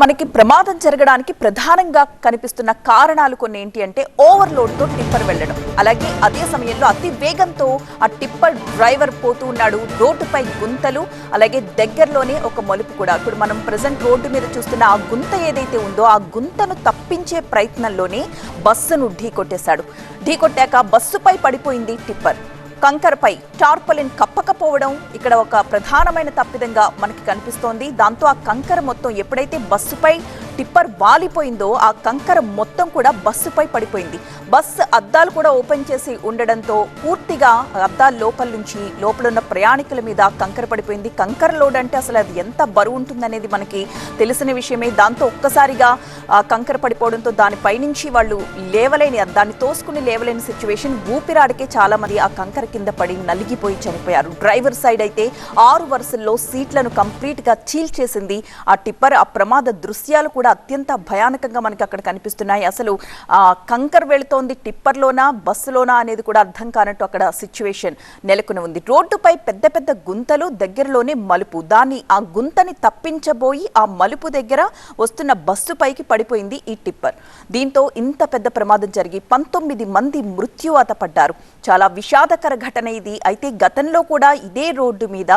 మనకి ప్రమాదం జరగడానికి ప్రధానంగా కనిపిస్తున్న కారణాలు కొన్ని ఏంటి అంటే ఓవర్లోడ్తో టిప్పర్ వెళ్ళడం. అలాగే అదే సమయంలో అతి వేగంతో ఆ టిప్పర్ డ్రైవర్ పోతూ ఉన్నాడు. రోడ్డుపై గుంతలు అలాగే దగ్గరలోనే ఒక మలుపు కూడా. ఇప్పుడు మనం ప్రజెంట్ రోడ్డు మీద చూస్తున్న ఆ గుంత ఏదైతే ఉందో ఆ గుంతను తప్పించే ప్రయత్నంలోనే బస్సును ఢీకొట్టేశాడు. ఢీకొట్టాక బస్సుపై పడిపోయింది టిప్పర్. కంకరపై టార్పలిన్ కప్పకపోవడం ఇక్కడ ఒక ప్రధానమైన తప్పిదంగా మనకి కనిపిస్తోంది. దాంతో ఆ కంకర మొత్తం ఎప్పుడైతే బస్సుపై టిప్పర్ వాలిపోయిందో ఆ కంకర మొత్తం కూడా బస్సుపై పడిపోయింది. బస్సు అద్దాలు కూడా ఓపెన్ చేసి ఉండడంతో పూర్తిగా అద్దాల లోపల నుంచి లోపల ఉన్న ప్రయాణికుల మీద కంకర పడిపోయింది. కంకర లోడ్ అంటే అసలు అది ఎంత బరువు ఉంటుందనేది మనకి తెలిసిన విషయమే. దాంతో ఒక్కసారిగా ఆ కంకర పడిపోవడంతో దానిపై నుంచి వాళ్ళు లేవలేని దాన్ని తోసుకుని లేవలేని సిచ్యువేషన్ ఊపిరాడికే చాలా మంది ఆ కంకర కింద పడి నలిగిపోయి చనిపోయారు. డ్రైవర్ సైడ్ అయితే ఆరు వరుసల్లో సీట్లను కంప్లీట్గా చీల్చేసింది ఆ టిప్పర్ ఆ ప్రమాద దృశ్యాలు కూడా అత్యంత భయానకంగా మనకి అక్కడ కనిపిస్తున్నాయి. అసలు ఆ కంకర్ వెళుతోంది టిప్పర్లోనా బస్సులోనా అనేది కూడా అర్థం కానట్టు అక్కడ సిచ్యువేషన్ నెలకొని ఉంది. రోడ్డుపై పెద్ద పెద్ద గుంతలు దగ్గరలోనే మలుపు. దాన్ని ఆ గుంతని తప్పించబోయి ఆ మలుపు దగ్గర వస్తున్న బస్సు పైకి పడిపోయింది ఈ టిప్పర్. దీంతో ఇంత పెద్ద ప్రమాదం జరిగి పంతొమ్మిది మంది మృత్యువాత పడ్డారు. చాలా విషాదకర ఘటన ఇది. అయితే గతంలో కూడా ఇదే రోడ్డు మీద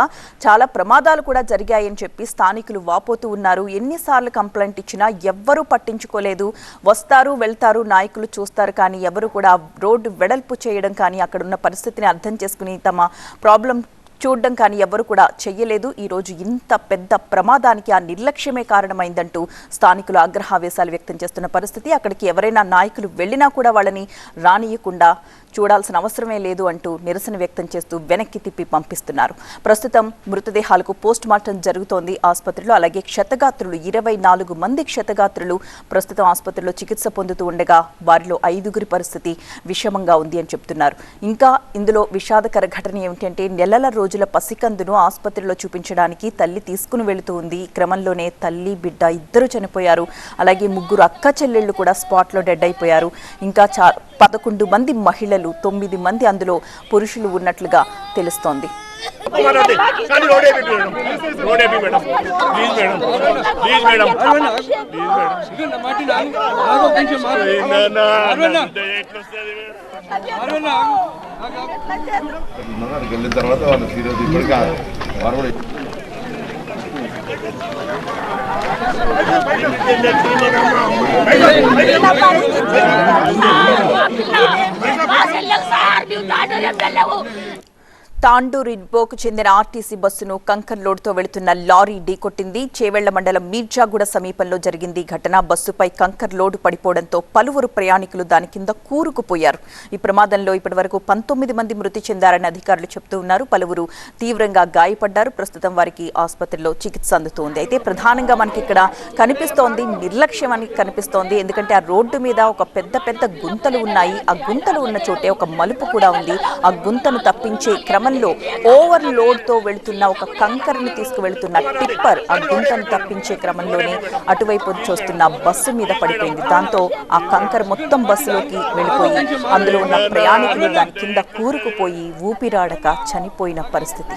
చాలా ప్రమాదాలు కూడా జరిగాయని చెప్పి స్థానికులు వాపోతూ ఉన్నారు. ఎన్నిసార్లు కంప్లైంట్ ఇచ్చినా ఎవ్వరూ పట్టించుకోలేదు. వస్తారు వెళ్తారు నాయకులు చూస్తారు కానీ ఎవరు కూడా రోడ్డు వెడల్పు చేయడం కానీ అక్కడ ఉన్న పరిస్థితిని అర్థం చేసుకుని తమ ప్రాబ్లం చూడడం కానీ ఎవరు కూడా చెయ్యలేదు. ఈ రోజు ఇంత పెద్ద ప్రమాదానికి ఆ నిర్లక్ష్యమే కారణమైందంటూ స్థానికులు ఆగ్రహావేశాలు వ్యక్తం చేస్తున్న పరిస్థితి. అక్కడికి ఎవరైనా నాయకులు వెళ్ళినా కూడా వాళ్ళని రానియకుండా చూడాల్సిన అవసరమే లేదు అంటూ నిరసన వ్యక్తం చేస్తూ వెనక్కి తిప్పి పంపిస్తున్నారు. ప్రస్తుతం మృతదేహాలకు పోస్ట్ మార్టం జరుగుతోంది ఆసుపత్రిలో. అలాగే క్షతగాత్రులు ఇరవై నాలుగు మంది క్షతగాత్రులు ప్రస్తుతం ఆసుపత్రిలో చికిత్స పొందుతూ ఉండగా వారిలో ఐదుగురి పరిస్థితి విషమంగా ఉంది అని చెప్తున్నారు. ఇంకా ఇందులో విషాదకర ఘటన ఏమిటంటే నెలల రోజు రోజుల పసికందును ఆసుపత్రిలో చూపించడానికి తల్లి తీసుకుని వెళుతూ ఉంది. ఈ క్రమంలోనే తల్లి బిడ్డ ఇద్దరు చనిపోయారు. అలాగే ముగ్గురు అక్క చెల్లెళ్ళు కూడా స్పాట్లో డెడ్ అయిపోయారు. ఇంకా చా పదకొండు మంది మహిళలు తొమ్మిది మంది అందులో పురుషులు ఉన్నట్లుగా తెలుస్తోంది. కానీ road AP madam road AP madam please madam please madam please madam అక్కడికి వెళ్ళిన తర్వాత వాళ్ళు సీరియస్ ఇప్పటికీ వారు కూడా తాండూరు ఇడ్బోకు చెందిన ఆర్టీసీ బస్సును కంకర్ లోడ్తో వెళుతున్న లారీ ఢీకొట్టింది చేవెళ్ళ మండలం మీర్జాగూడ సమీపంలో జరిగింది ఘటన. బస్సుపై కంకర్ లోడు పడిపోవడంతో పలువురు ప్రయాణికులు దాని కింద కూరుకుపోయారు. ఈ ప్రమాదంలో ఇప్పటివరకు పంతొమ్మిది మంది మృతి చెందారని అధికారులు చెబుతూ ఉన్నారు. పలువురు తీవ్రంగా గాయపడ్డారు. ప్రస్తుతం వారికి ఆసుపత్రిలో చికిత్స అందుతోంది. అయితే ప్రధానంగా మనకి ఇక్కడ కనిపిస్తోంది నిర్లక్ష్యం అని కనిపిస్తోంది. ఎందుకంటే ఆ రోడ్డు మీద ఒక పెద్ద పెద్ద గుంతలు ఉన్నాయి. ఆ గుంతలు ఉన్న చోటే ఒక మలుపు కూడా ఉంది. ఆ గుంతను తప్పించే క్రమంలో ఓవర్ లోడ్తో వెళుతున్న ఒక కంకర్ని తీసుకువెళ్తున్న టిప్పర్ ఆ గుంతను తప్పించే క్రమంలోనే అటువైపు చూస్తున్న బస్సు మీద పడిపోయింది. దాంతో ఆ కంకర్ మొత్తం బస్సులోకి వెళ్ళిపోయి అందులో ఉన్న ప్రయాణికులు దాని కింద కూరుకుపోయి ఊపిరాడక చనిపోయిన పరిస్థితి.